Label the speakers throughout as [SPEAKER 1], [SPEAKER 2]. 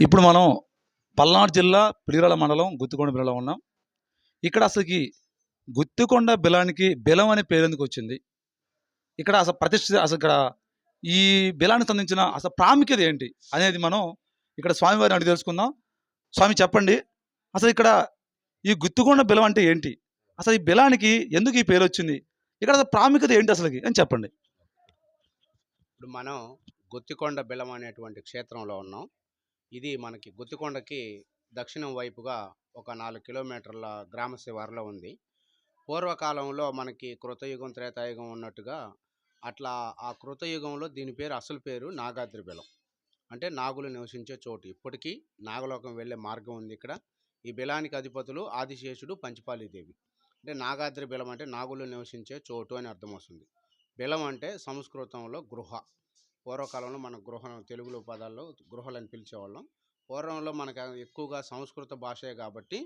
[SPEAKER 1] ఇప్పుడు మనం పల్నాడు జిల్లా పిలిరాల మండలం గుత్తికొండ బిలలో ఉన్నాం. ఇక్కడ అసలుకి గుత్తికొండ బిలానికి బిలం అనే పేరు ఎందుకు వచ్చింది? ఇక్కడ అసలు ప్రతిష్ఠ అసలు ఇక్కడ ఈ బిలానికి సంబంధించిన అసలు ప్రాముఖ్యత ఏంటి అనేది మనం ఇక్కడ స్వామివారిని అడిగి తెలుసుకుందాం. స్వామి చెప్పండి. అసలు ఇక్కడ ఈ గుత్తికొండ బిలం అంటే ఏంటి? అసలు ఈ బిలానికి ఎందుకు ఈ పేరు వచ్చింది? ఇక్కడ అసలు ప్రాముఖ్యత ఏంటి అసలుకి అని చెప్పండి.
[SPEAKER 2] ఇప్పుడు మనం గుత్తికొండ బిలం అనేటువంటి క్షేత్రంలో ఉన్నాం. ఇది మనకి గుత్తికొండకి దక్షిణం వైపుగా ఒక నాలుగు కిలోమీటర్ల గ్రామ శివారులో ఉంది. పూర్వకాలంలో మనకి కృతయుగం త్రేతాయుగం ఉన్నట్టుగా అట్లా ఆ కృతయుగంలో దీని పేరు అసలు పేరు నాగాద్రి బెలం. అంటే నాగులు నివసించే చోటు. ఇప్పటికీ నాగలోకం వెళ్ళే మార్గం ఉంది ఇక్కడ. ఈ బిలానికి అధిపతులు ఆదిశేషుడు పంచపాలిదేవి. అంటే నాగాద్రి బెలం అంటే నాగులు నివసించే చోటు అని అర్థం వస్తుంది. బెలం అంటే సంస్కృతంలో గృహ. పూర్వకాలంలో మన గృహ తెలుగులో పదాల్లో గృహలని పిలిచేవాళ్ళం. పూర్వంలో మనకు ఎక్కువగా సంస్కృత భాషే కాబట్టి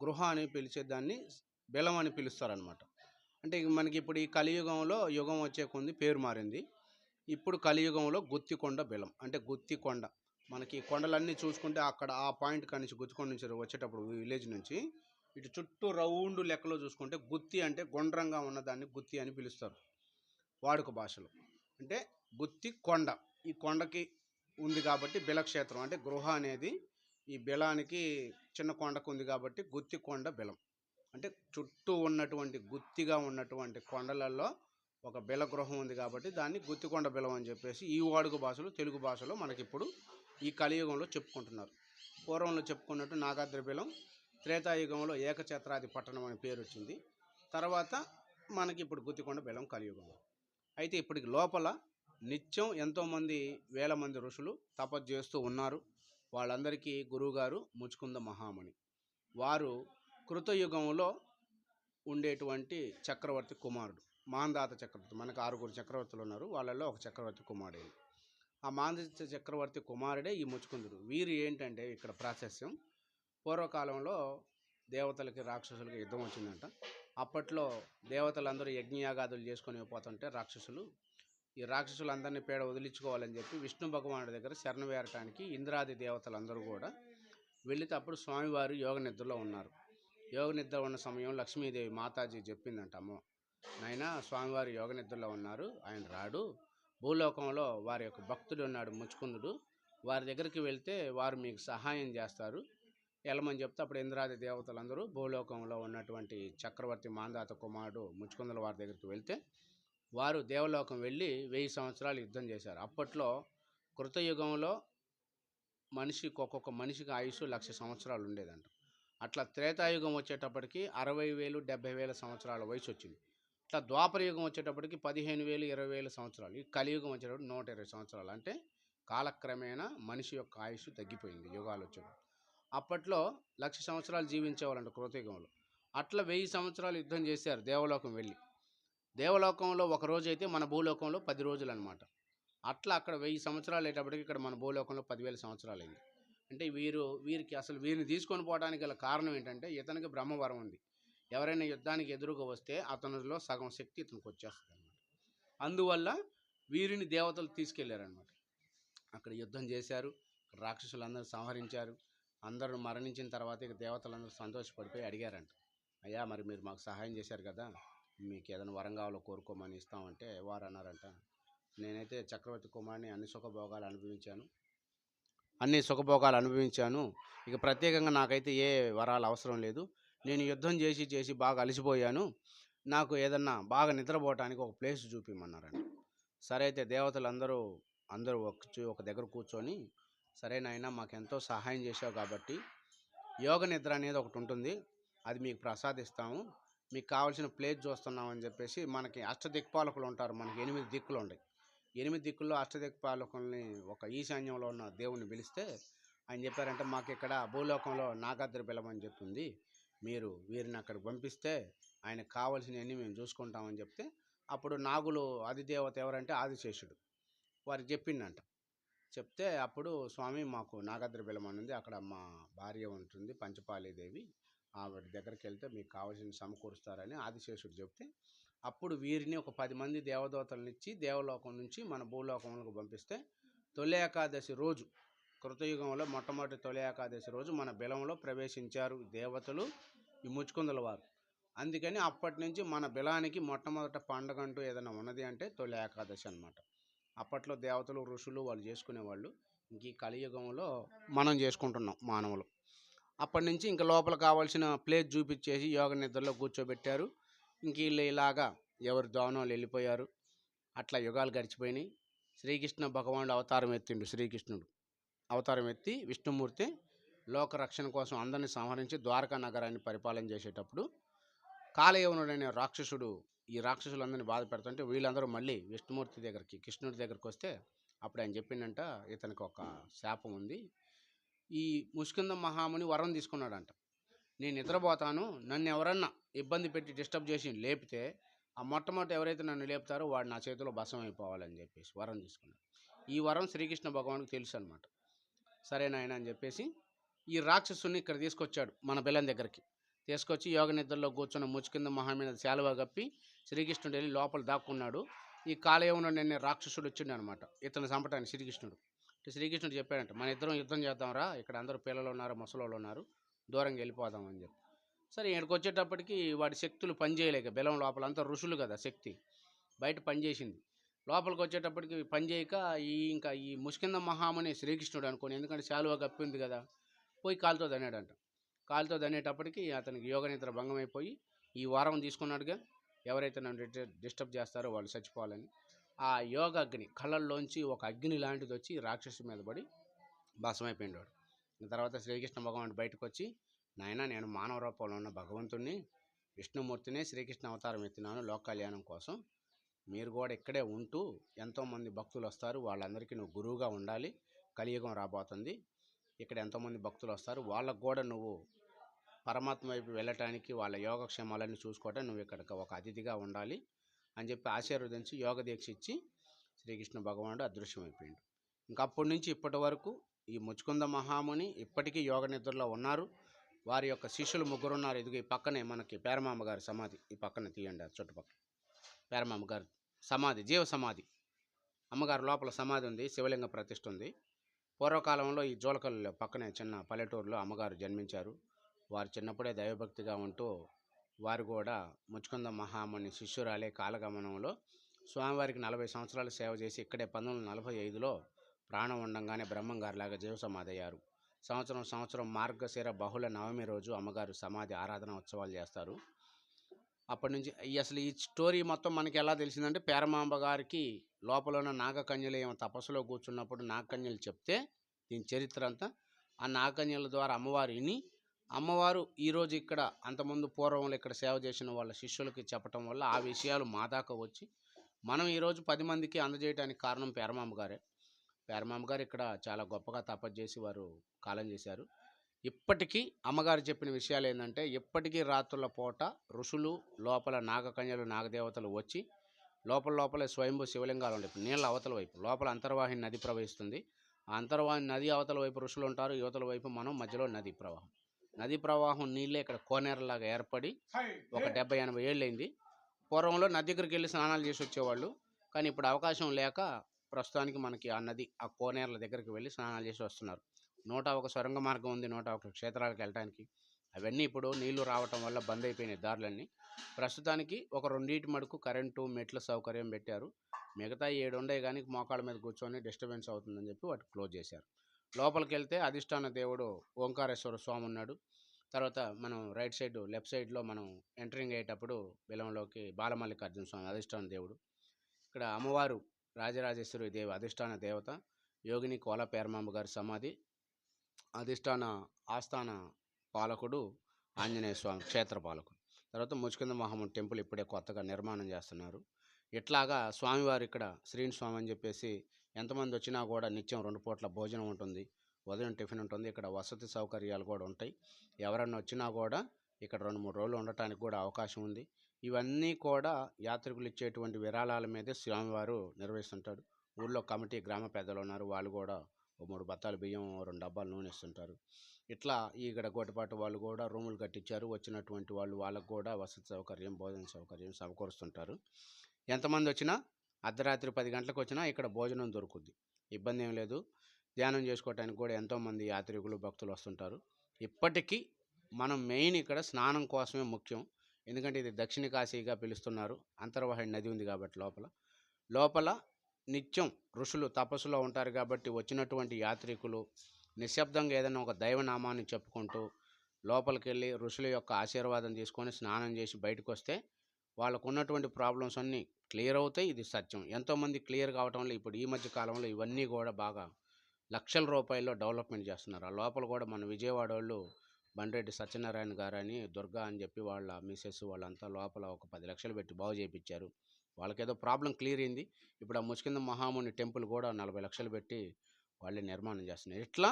[SPEAKER 2] గృహ అని పిలిచేదాన్ని బెలం అని పిలుస్తారనమాట అంటే మనకి ఇప్పుడు ఈ కలియుగంలో యుగం వచ్చే కొంది పేరు మారింది. ఇప్పుడు కలియుగంలో గుత్తికొండ బెలం. అంటే గుత్తికొండ. మనకి కొండలన్నీ చూసుకుంటే అక్కడ ఆ పాయింట్ కానించి గుత్తికొండ నుంచి వచ్చేటప్పుడు విలేజ్ నుంచి ఇటు చుట్టూ రౌండ్ లెక్కలో చూసుకుంటే గుత్తి అంటే గుండ్రంగా ఉన్నదాన్ని గుత్తి అని పిలుస్తారు. వాడుక భాషలో. అంటే గుత్తి కొండ. ఈ కొండకి ఉంది కాబట్టి బిలక్షేత్రం. అంటే గృహ అనేది ఈ బెలానికి చిన్న కొండకు ఉంది కాబట్టి గుత్తి కొండ బెలం. అంటే చుట్టూ ఉన్నటువంటి గుత్తిగా ఉన్నటువంటి కొండలలో ఒక బెల గృహం ఉంది కాబట్టి దాన్ని గుత్తికొండ బెలం అని చెప్పేసి ఈ వాడుక భాషలో తెలుగు భాషలో మనకిప్పుడు ఈ కలియుగంలో చెప్పుకుంటున్నారు. పూర్వంలో చెప్పుకున్నట్టు నాగాద్రి బెలం త్రేతాయుగంలో ఏకఛత్రాది పట్టణం అనే పేరు వచ్చింది తర్వాత మనకి ఇప్పుడు గుత్తికొండ బెలం కలియుగంలో. అయితే ఇప్పటికి లోపల నిత్యం ఎంతోమంది వేల మంది ఋషులు తపస్సు చేస్తూ ఉన్నారు. వాళ్ళందరికీ గురువుగారు ముచుకుంద మహామణి వారు కృతయుగంలో ఉండేటువంటి చక్రవర్తి కుమారుడు మాందాత చక్రవర్తి. మనకు ఆరుగురు చక్రవర్తులు ఉన్నారు. వాళ్ళల్లో ఒక చక్రవర్తి కుమారుడు ఆ మాందాత చక్రవర్తి కుమారుడే ఈ ముచుకుందుడు. వీరు ఏంటంటే ఇక్కడ ప్రాశస్యం. పూర్వకాలంలో దేవతలకి రాక్షసులకి యుద్ధం వచ్చిందంట. అప్పట్లో దేవతలందరూ యజ్ఞయాగాదులు చేసుకొని పోతుంటే రాక్షసులు ఈ రాక్షసులందరినీ పేడ వదిలించుకోవాలని చెప్పి విష్ణు భగవానుడి దగ్గర శరణ వేరటానికి ఇంద్రాది దేవతలందరూ కూడా వెళ్ళితే అప్పుడు స్వామివారు యోగ నిద్రలో ఉన్నారు. యోగ నిద్ర ఉన్న సమయం లక్ష్మీదేవి మాతాజీ చెప్పిందంట అమ్మ నాయన స్వామివారు యోగ నిద్రలో ఉన్నారు ఆయన రాడు. భూలోకంలో వారి యొక్క భక్తుడు ఉన్నాడు ముచ్చుకుందుడు వారి దగ్గరికి వెళ్తే వారు మీకు సహాయం చేస్తారు. వెళ్ళమని చెప్తే అప్పుడు ఇంద్రాది దేవతలందరూ భూలోకంలో ఉన్నటువంటి చక్రవర్తి మాందాత కుమారుడు ముచ్చుకుందల వారి దగ్గరికి వెళ్తే వారు దేవలోకం వెళ్ళి వెయ్యి సంవత్సరాలు యుద్ధం చేశారు. అప్పట్లో కృతయుగంలో మనిషికి ఒక్కొక్క మనిషికి ఆయుష్ లక్ష సంవత్సరాలు ఉండేదంట. అట్లా త్రేతాయుగం వచ్చేటప్పటికి అరవై వేలు డెబ్బై వేల సంవత్సరాల వయసు వచ్చింది. ఇట్లా ద్వాపరయుగం వచ్చేటప్పటికి పదిహేను వేలు ఇరవై వేల సంవత్సరాలు. ఈ కలియుగం వచ్చేటప్పుడు నూట ఇరవై సంవత్సరాలు. అంటే కాలక్రమేణా మనిషి యొక్క ఆయుష్ తగ్గిపోయింది యుగాలు వచ్చేటప్పుడు అప్పట్లో లక్ష సంవత్సరాలు జీవించేవాళ్ళంట కృతయుగంలో అట్లా వెయ్యి సంవత్సరాలు యుద్ధం చేశారు దేవలోకం వెళ్ళి. దేవలోకంలో ఒక రోజు అయితే మన భూలోకంలో పది రోజులు అనమాట అట్లా అక్కడ వెయ్యి సంవత్సరాలు అయ్యేటప్పటికి ఇక్కడ మన భూలోకంలో పదివేల సంవత్సరాలు అయింది అంటే వీరు వీరికి అసలు వీరిని తీసుకొని పోవడానికి గల కారణం ఏంటంటే ఇతనికి బ్రహ్మవరం ఉంది. ఎవరైనా యుద్ధానికి ఎదురుగా వస్తే అతనిలో సగం శక్తి ఇతనికి వచ్చేస్తుంది అనమాట అందువల్ల వీరిని దేవతలు తీసుకెళ్ళారనమాట అక్కడ యుద్ధం చేశారు. రాక్షసులందరూ సంహరించారు. అందరూ మరణించిన తర్వాత ఇక దేవతలందరూ సంతోషపడిపోయి అడిగారంట అయ్యా మరి మీరు మాకు సహాయం చేశారు కదా మీకు ఏదైనా వరం కావాలో కోరుకోమని ఇస్తామంటే వారు అన్నారంట. నేనైతే చక్రవర్తి కుమార్ని అన్ని సుఖభోగాలు అనుభవించాను అన్ని సుఖభోగాలు అనుభవించాను. ఇక ప్రత్యేకంగా నాకైతే ఏ వరాలు అవసరం లేదు. నేను యుద్ధం చేసి చేసి బాగా అలసిపోయాను. నాకు ఏదన్నా బాగా నిద్రపోవటానికి ఒక ప్లేస్ చూపిమన్నారండి సరే అయితే దేవతలందరూ అందరూ ఒక చూ- ఒక దగ్గర కూర్చొని సరే నాయన మాకు ఎంతో సహాయం చేశావు కాబట్టి యోగ నిద్ర అనేది ఒకటి ఉంటుంది. అది మీకు ప్రసాదిస్తాము. మీకు కావాల్సిన ప్లేస్ చూస్తున్నామని చెప్పేసి మనకి అష్టదిక్పాలకులు ఉంటారు. మనకి ఎనిమిది దిక్కులు ఉంటాయి. ఎనిమిది దిక్కుల్లో అష్టదిక్పాలకుల్ని ఒక ఈశాన్యంలో ఉన్న దేవుణ్ణి పిలిస్తే ఆయన చెప్పారంటే మాకు ఇక్కడ భూలోకంలో నాగాద్రి బెలమని చెప్తుంది మీరు వీరిని అక్కడికి పంపిస్తే ఆయన కావాల్సినవన్నీ మేము చూసుకుంటామని చెప్తే అప్పుడు నాగులు అధిదేవత ఎవరంటే ఆదిశేషుడు. వారికి చెప్పిండంట చెప్తే అప్పుడు స్వామి మాకు నాగాద్రి బెలమని ఉంది అక్కడ మా భార్య ఉంటుంది పంచపాలిదేవి. ఆవిడ దగ్గరికి వెళ్తే మీకు కావాల్సిన సమకూరుస్తారని ఆదిశేషుడు చెప్తే అప్పుడు వీరిని ఒక పది మంది దేవదూతలను ఇచ్చి దేవలోకం నుంచి మన భూలోకంలోకి పంపిస్తే తొలి ఏకాదశి రోజు కృతయుగంలో మొట్టమొదటి తొలి ఏకాదశి రోజు మన బిలంలో ప్రవేశించారు దేవతలు ఈ ముచ్చుకుందుల వారు. అందుకని అప్పటి నుంచి మన బిలానికి మొట్టమొదట పండగ అంటూ ఏదైనా ఉన్నది అంటే తొలి ఏకాదశి అన్నమాట. అప్పట్లో దేవతలు ఋషులు వాళ్ళు చేసుకునేవాళ్ళు. ఇంక ఈ కలియుగంలో మనం చేసుకుంటున్నాం మానవులు. అప్పటి నుంచి ఇంకా లోపల కావాల్సిన ప్లేస్ చూపించేసి యోగ నిద్రలో కూర్చోబెట్టారు. ఇంక వీళ్ళు ఇలాగా ఎవరు దోవనాలు వెళ్ళిపోయారు. అట్లా యుగాలు గడిచిపోయినాయి. శ్రీకృష్ణ భగవానుడు అవతారం ఎత్తిండు శ్రీకృష్ణుడు. అవతారం ఎత్తి విష్ణుమూర్తి లోక రక్షణ కోసం అందరిని సంహరించి ద్వారకా నగరాన్ని పరిపాలన చేసేటప్పుడు కాలయవనుడు అనే రాక్షసుడు ఈ రాక్షసులందరినీ బాధ పెడుతుంటే వీళ్ళందరూ మళ్ళీ విష్ణుమూర్తి దగ్గరికి కృష్ణుడి దగ్గరికి వస్తే అప్పుడు ఆయన చెప్పిండంట ఇతనికి ఒక శాపం ఉంది. ఈ ముష్కింద మహాముని వరం తీసుకున్నాడంట. నేను నిద్రపోతాను. నన్ను ఎవరన్నా ఇబ్బంది పెట్టి డిస్టర్బ్ చేసి లేపితే ఆ మొట్టమొదటి ఎవరైతే నన్ను లేపుతారో వాడు నా చేతిలో భసం అయిపోవాలని చెప్పేసి వరం తీసుకున్నాడు. ఈ వరం శ్రీకృష్ణ భగవానికి తెలుసు అనమాట సరేనాయన అని చెప్పేసి ఈ రాక్షసుని ఇక్కడ తీసుకొచ్చాడు మన బెల్లం దగ్గరికి. తీసుకొచ్చి యోగ నిద్రలో కూర్చున్న ముచ్చుకింద మహా మీద శాలువా కప్పి శ్రీకృష్ణుడు వెళ్ళి లోపల దాక్కున్నాడు. ఈ కాలయంలో నిన్న రాక్షసుడు వచ్చిండు అనమాట ఇతను చంపటానికి శ్రీకృష్ణుడు. శ్రీకృష్ణుడు చెప్పాడంట మన ఇద్దరం యుద్ధం చేద్దాంరా ఇక్కడ అందరూ పిల్లలు ఉన్నారు ముసలోళ్ళు ఉన్నారు దూరంగా వెళ్ళిపోదాం అని చెప్పి. సరే ఇక్కడికి వచ్చేటప్పటికి వాడి శక్తులు పనిచేయలేక బెలం లోపల అంతా ఋషులు కదా శక్తి బయట పనిచేసింది లోపలికి వచ్చేటప్పటికి పని చేయక ఈ ఇంకా ఈ ముష్కింద మహాముని శ్రీకృష్ణుడు అనుకోని ఎందుకంటే శాలువా కప్పింది కదా పోయి కాలుతో దన్నాడంట కాలుతో దన్నేటప్పటికి అతనికి యోగ నిద్ర భంగం అయిపోయి ఈ వారం తీసుకున్నాడుగా. ఎవరైతే నన్ను డిస్టర్బ్ చేస్తారో వాళ్ళు చచ్చిపోవాలని. ఆ యోగ అగ్ని కళ్ళల్లోంచి ఒక అగ్ని లాంటిది వచ్చి రాక్షసు మీద పడి భస్మైపోయిండు తర్వాత శ్రీకృష్ణ భగవానుడు బయటకు వచ్చి నాయన నేను మానవ రూపంలో ఉన్న భగవంతుణ్ణి విష్ణుమూర్తినే శ్రీకృష్ణ అవతారం ఎత్తినాను లోక కళ్యాణం కోసం. మీరు కూడా ఇక్కడే ఉంటూ ఎంతోమంది భక్తులు వస్తారు. వాళ్ళందరికీ నువ్వు గురువుగా ఉండాలి. కలియుగం రాబోతుంది. ఇక్కడ ఎంతోమంది భక్తులు వస్తారు. వాళ్ళకు కూడా నువ్వు పరమాత్మ వైపు వెళ్ళటానికి వాళ్ళ యోగక్షేమాలన్నీ చూసుకోవటం నువ్వు ఇక్కడికి ఒక అతిథిగా ఉండాలి అని చెప్పి ఆశీర్వదించి యోగ దీక్ష ఇచ్చి శ్రీకృష్ణ భగవానుడు అదృశ్యమైపోయాడు. ఇంకప్పటి నుంచి ఇప్పటి వరకు ఈ ముచ్చుకుంద మహాముని ఇప్పటికీ యోగ నిద్రలో ఉన్నారు. వారి యొక్క శిష్యులు ముగ్గురు ఉన్నారు. ఇదిగో ఈ పక్కనే మనకి పేరమామ గారి సమాధి. ఈ పక్కన తీయండి ఆ చుట్టుపక్కల. పేరమామ గారి సమాధి జీవ సమాధి. అమ్మగారి లోపల సమాధి ఉంది శివలింగ ప్రతిష్ఠ ఉంది. పూర్వకాలంలో ఈ జోలకల్లో పక్కనే చిన్న పల్లెటూరులో అమ్మగారు జన్మించారు. వారు చిన్నప్పుడే దైవభక్తిగా ఉంటూ వారు కూడా ముచ్చుకుంద మహాముని శిష్యురాలే కాలగమనంలో స్వామివారికి నలభై సంవత్సరాలు సేవ చేసి ఇక్కడే పంతొమ్మిది వందల నలభై ఐదులో ప్రాణం ఉండంగానే బ్రహ్మంగారిలాగా జీవసమాధయ్యారు. సంవత్సరం సంవత్సరం మార్గశిర బహుళ నవమి రోజు అమ్మగారు సమాధి ఆరాధన ఉత్సవాలు చేస్తారు. అప్పటి నుంచి అసలు ఈ స్టోరీ మొత్తం మనకి ఎలా తెలిసిందంటే పేరమాంబ గారికి లోపల ఉన్న నాగకన్యలు ఏమో తపస్సులో కూర్చున్నప్పుడు నాగకన్యలు చెప్తే దీని చరిత్ర అంతా ఆ నాగకన్యల ద్వారా అమ్మవారు విని అమ్మవారు ఈరోజు ఇక్కడ అంతకుముందు పూర్వంలో ఇక్కడ సేవ చేసిన వాళ్ళ శిష్యులకి చెప్పటం వల్ల ఆ విషయాలు మా దాకా వచ్చి మనం ఈరోజు పది మందికి అందజేయడానికి కారణం పేరమాంబ గారే. పేరమాంబ గారు ఇక్కడ చాలా గొప్పగా తపస్సు చేసి వారు కాలం చేశారు. ఇప్పటికీ అమ్మగారు చెప్పిన విషయాలు ఏంటంటే ఇప్పటికీ రాత్రుల పూట ఋషులు లోపల నాగకన్యలు నాగదేవతలు వచ్చి లోపల లోపలే స్వయంభూ శివలింగాలు ఉంటాయి. నీళ్ళ అవతల వైపు లోపల అంతర్వాహిని నది ప్రవహిస్తుంది. ఆ అంతర్వాహిని నది అవతల వైపు ఋషులు ఉంటారు యువతల వైపు మనం మధ్యలో నది ప్రవాహం. నది ప్రవాహం నీళ్ళే ఇక్కడ కోనేరులాగా ఏర్పడి ఒక డెబ్బై ఎనభై ఏళ్ళైంది పూర్వంలో నది దగ్గరికి వెళ్ళి స్నానాలు చేసి వచ్చేవాళ్ళు. కానీ ఇప్పుడు అవకాశం లేక ప్రస్తుతానికి మనకి ఆ నది ఆ కోనేరుల దగ్గరికి వెళ్ళి స్నానాలు చేసి వస్తున్నారు. నూట ఒక సొరంగ మార్గం ఉంది నూట ఒక క్షేత్రాలకు వెళ్ళడానికి అవన్నీ ఇప్పుడు నీళ్ళు రావటం వల్ల బంద్ అయిపోయినాయి దారులన్నీ. ప్రస్తుతానికి ఒక రెండింటి మడుకు కరెంటు మెట్ల సౌకర్యం పెట్టారు. మిగతా ఏడు ఉండే కానీ మోకాళ్ళ మీద కూర్చొని డిస్టర్బెన్స్ అవుతుందని చెప్పి వాటి క్లోజ్ చేశారు. లోపలికి వెళ్తే అధిష్టాన దేవుడు ఓంకారేశ్వర స్వామి ఉన్నాడు తర్వాత మనం రైట్ సైడ్ లెఫ్ట్ సైడ్లో మనం ఎంటరింగ్ అయ్యేటప్పుడు బిలంలోకి బాలమల్లికార్జున స్వామి అధిష్టాన దేవుడు. ఇక్కడ అమ్మవారు రాజరాజేశ్వరి దేవి అధిష్టాన దేవత యోగిని కోల పేరమాంబ గారి సమాధి అధిష్టాన ఆస్థాన పాలకుడు ఆంజనేయ స్వామి క్షేత్ర పాలకుడు. తర్వాత ముచ్చుకింద మహాముని టెంపుల్ ఇప్పుడే కొత్తగా నిర్మాణం చేస్తున్నారు. ఇట్లాగా స్వామివారు ఇక్కడ శ్రీని స్వామి అని చెప్పేసి ఎంతమంది వచ్చినా కూడా నిత్యం రెండు పూట్ల భోజనం ఉంటుంది ఉదయం టిఫిన్ ఉంటుంది ఇక్కడ వసతి సౌకర్యాలు కూడా ఉంటాయి. ఎవరన్నా వచ్చినా కూడా ఇక్కడ రెండు మూడు రోజులు ఉండటానికి కూడా అవకాశం ఉంది. ఇవన్నీ కూడా యాత్రికులు ఇచ్చేటువంటి విరాళాల మీదే స్వామివారు నిర్వహిస్తుంటాడు ఊళ్ళో కమిటీ గ్రామ పెద్దలు ఉన్నారు వాళ్ళు కూడా ఓ మూడు బత్తాలు బియ్యం రెండు డబ్బాలు నూనె ఇస్తుంటారు. ఇట్లా ఇక్కడ గోటిపాటు వాళ్ళు కూడా రూములు కట్టించారు వచ్చినటువంటి వాళ్ళు వాళ్ళకు కూడా వసతి సౌకర్యం భోజన సౌకర్యం సమకూరుస్తుంటారు. ఎంతమంది వచ్చినా అర్ధరాత్రి పది గంటలకు వచ్చినా ఇక్కడ భోజనం దొరుకుద్ది. ఇబ్బంది ఏం లేదు. ధ్యానం చేసుకోవటానికి కూడా ఎంతోమంది యాత్రికులు భక్తులు వస్తుంటారు. ఇప్పటికీ మనం మెయిన్ ఇక్కడ స్నానం కోసమే ముఖ్యం. ఎందుకంటే ఇది దక్షిణ కాశీగా పిలుస్తున్నారు. అంతర్వాహిణి నది ఉంది కాబట్టి లోపల. లోపల నిత్యం ఋషులు తపస్సులో ఉంటారు కాబట్టి వచ్చినటువంటి యాత్రికులు నిశ్శబ్దంగా ఏదైనా ఒక దైవనామాన్ని చెప్పుకుంటూ లోపలికి వెళ్ళి ఋషుల యొక్క ఆశీర్వాదం తీసుకొని స్నానం చేసి బయటకు వస్తే వాళ్ళకు ఉన్నటువంటి ప్రాబ్లమ్స్ అన్నీ క్లియర్ అవుతాయి. ఇది సత్యం. ఎంతోమంది క్లియర్ కావటంలో ఇప్పుడు ఈ మధ్య కాలంలో ఇవన్నీ కూడా బాగా లక్షల రూపాయల్లో డెవలప్మెంట్ చేస్తున్నారు. ఆ లోపల కూడా మన విజయవాడ వాళ్ళు బండ్రెడ్డి సత్యనారాయణ గారని దుర్గా అని చెప్పి వాళ్ళ మిసెస్ వాళ్ళంతా లోపల ఒక పది లక్షలు పెట్టి బాగు చేయించారు వాళ్ళకేదో ప్రాబ్లం క్లియర్ అయింది. ఇప్పుడు ఆ ముచ్చింద మహాముని టెంపుల్ కూడా నలభై లక్షలు పెట్టి వాళ్ళే నిర్మాణం చేస్తున్నారు. ఇట్లా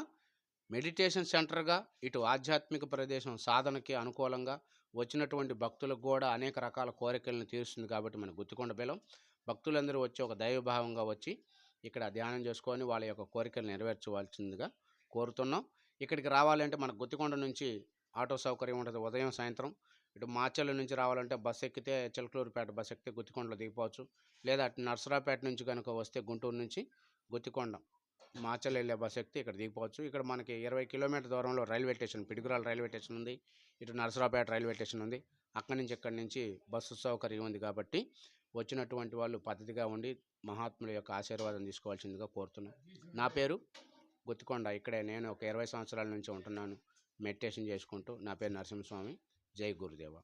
[SPEAKER 2] మెడిటేషన్ సెంటర్గా ఇటు ఆధ్యాత్మిక ప్రదేశం సాధనకి అనుకూలంగా వచ్చినటువంటి భక్తులకు కూడా అనేక రకాల కోరికలను తీరుస్తుంది కాబట్టి మన గుత్తికొండ బెలం. భక్తులందరూ వచ్చి ఒక దైవభావంగా వచ్చి ఇక్కడ ధ్యానం చేసుకొని వాళ్ళ యొక్క కోరికలు నెరవేర్చవలసిందిగా కోరుతున్నాం. ఇక్కడికి రావాలంటే మన గుత్తికొండ నుంచి ఆటో సౌకర్యం ఉంటుంది. ఉదయం సాయంత్రం ఇటు మాచర్ల నుంచి రావాలంటే బస్ ఎక్కితే చిలకలూరుపేట బస్ ఎక్కితే గుత్తికొండలో దిగిపోవచ్చు. లేదా అటు నర్సరాపేట నుంచి కనుక వస్తే గుంటూరు నుంచి గుత్తికొండ. మాచల్ వెళ్ళే బస్సు ఎక్కితే ఇక్కడ దిగిపోవచ్చు. ఇక్కడ మనకి ఇరవై కిలోమీటర్ దూరంలో railway station Piduguralla railway station ఉంది. ఇటు నరసరావుపేట రైల్వే స్టేషన్ ఉంది. అక్కడి నుంచి ఇక్కడి నుంచి బస్సు సౌకర్యం ఉంది కాబట్టి వచ్చినటువంటి వాళ్ళు పద్ధతిగా ఉండి మహాత్ముల యొక్క ఆశీర్వాదం తీసుకోవాల్సిందిగా కోరుతున్నాను నా పేరు గుత్తికొండ. ఇక్కడే నేను ఒక ఇరవై సంవత్సరాల నుంచి ఉంటున్నాను. మెడిటేషన్ చేసుకుంటూ నా పేరు నరసింహస్వామి. జై గురుదేవ.